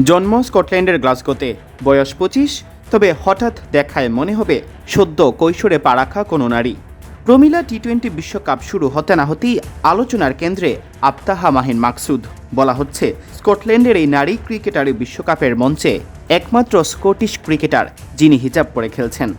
জন্ম স্কটল্যান্ডের গ্লাসগোতে। বয়স পঁচিশ, তবে হঠাৎ দেখায় মনে হবে সদ্য কৈশোরে পা রাখা কোনো নারী। প্রমিলা টি টোয়েন্টি বিশ্বকাপ শুরু হতে না হতেই আলোচনার কেন্দ্রে আপ্তাহা মাহিন মাকসুদ। বলা হচ্ছে, স্কটল্যান্ডের এই নারী ক্রিকেটারের বিশ্বকাপের মঞ্চে একমাত্র স্কটিশ ক্রিকেটার যিনি হিজাব পরে খেলছেন।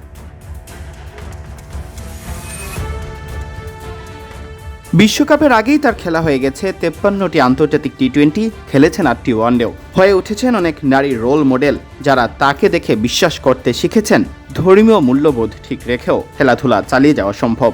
বিশ্বকাপের আগেই তার খেলা হয়ে গেছে তেপ্পান্নটি আন্তর্জাতিক টি টোয়েন্টি খেলেছেন আটটি ওয়ানডেও। হয়ে উঠেছেন অনেক নারী রোল মডেল যারা তাকে দেখে বিশ্বাস করতে শিখেছেন। ধর্মীয় মূল্যবোধ ঠিক রেখেও খেলাধুলা চালিয়ে যাওয়া সম্ভব।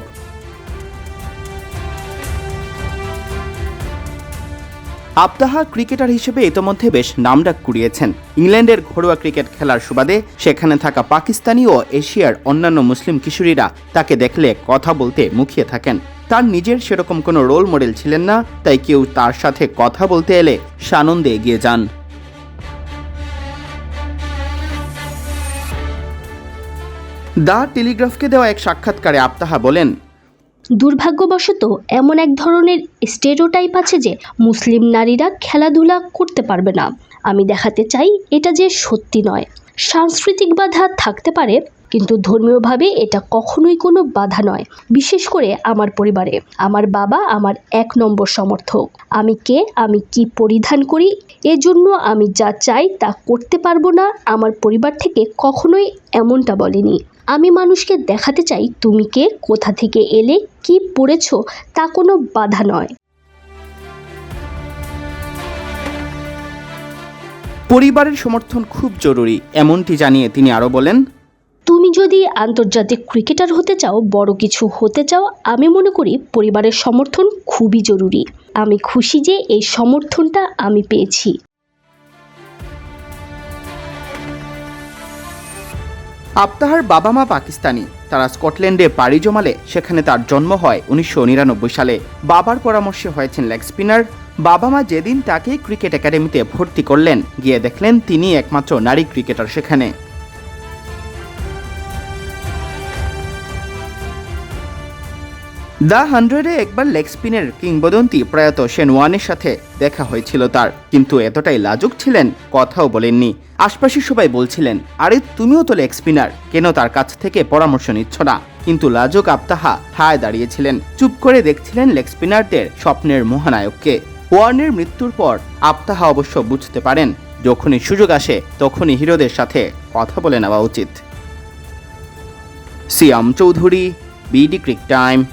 আবদাহা ক্রিকেটার হিসেবে ইতোমধ্যে বেশ নামডাক কুড়িয়েছেন। ইংল্যান্ডের ঘরোয়া ক্রিকেট খেলার সুবাদে সেখানে থাকা পাকিস্তানি ও এশিয়ার অন্যান্য মুসলিম কিশোরীরা তাকে দেখলে কথা বলতে মুখিয়ে থাকেন। তার নিজের সেরকম কোনো রোল মডেল ছিলেন না, তাই কেউ তার সাথে কথা বলতে এলে সানন্দে এগিয়ে যান। দ্য টেলিগ্রাফকে দেওয়া এক সাক্ষাৎকারে আপ্তাহা বলেন, দুর্ভাগ্যবশত এমন এক ধরনের স্টেরিওটাইপ আছে যে মুসলিম নারীরা খেলাধুলা করতে পারবে না। আমি দেখাতে চাই এটা যে সত্যি নয়। সাংস্কৃতিক বাধা থাকতে পারে কিন্তু ধর্মীয়ভাবে এটা কখনোই কোনো বাধা নয়, বিশেষ করে আমার পরিবারে। আমার বাবা আমার এক নম্বর সমর্থক। আমি কে, আমি কি পরিধান করি, এজন্য আমি যা চাই তা করতে পারব না, আমার পরিবার থেকে কখনোই এমনটা বলেনি। আমি মানুষকে দেখাতে চাই তুমি কে, কোথা থেকে এলে, কি পড়েছ, তা কোনো বাধা নয়। পরিবারের সমর্থন খুব জরুরি, এমনটি জানিয়ে তিনি আরও বলেন তুমি যদি আন্তর্জাতিক ক্রিকেটার হতে চাও, বড় কিছু হতে চাও, আমি মনে করি পরিবারের সমর্থন খুবই জরুরি। আমি খুশি যে এই সমর্থনটা আমি পেয়েছি। আপ্তাহার বাবা মা পাকিস্তানি, তারা স্কটল্যান্ডে পাড়ি জমালে, সেখানে তার জন্ম হয় উনিশশো নিরানব্বই সালে। বাবার পরামর্শে হয়েছেন লেগ স্পিনার। বাবা মা যেদিন তাকে ক্রিকেট একাডেমিতে ভর্তি করলেন, গিয়ে দেখলেন তিনি একমাত্র নারী ক্রিকেটার সেখানে। দ্য হান্ড্রেডে একবার লেগ স্পিনের কিংবদন্তি প্রয়াত শেন ওয়ানের সাথে দেখা হয়েছিল তার। কিন্তু এতটাই লাজুক ছিলেন, কথাও বলেননি। আশপাশের সবাই বলছিলেন, আরে, তুমিও তো লেগ স্পিনার, কেন তার কাছ থেকে পরামর্শ নিচ্ছ না? কিন্তু লাজুক আপ্তাহা ঠায় দাঁড়িয়েছিলেন, চুপ করে দেখছিলেন লেগ স্পিনারদের স্বপ্নের মহানায়ককে। ওয়ার্নের মৃত্যুর পর আপ্তাহা অবশ্য বুঝতে পারেন, যখনই সুযোগ আসে, তখনই হিরোদের সাথে কথা বলে নেওয়া উচিত। Siam Chowdhury, BD cric time.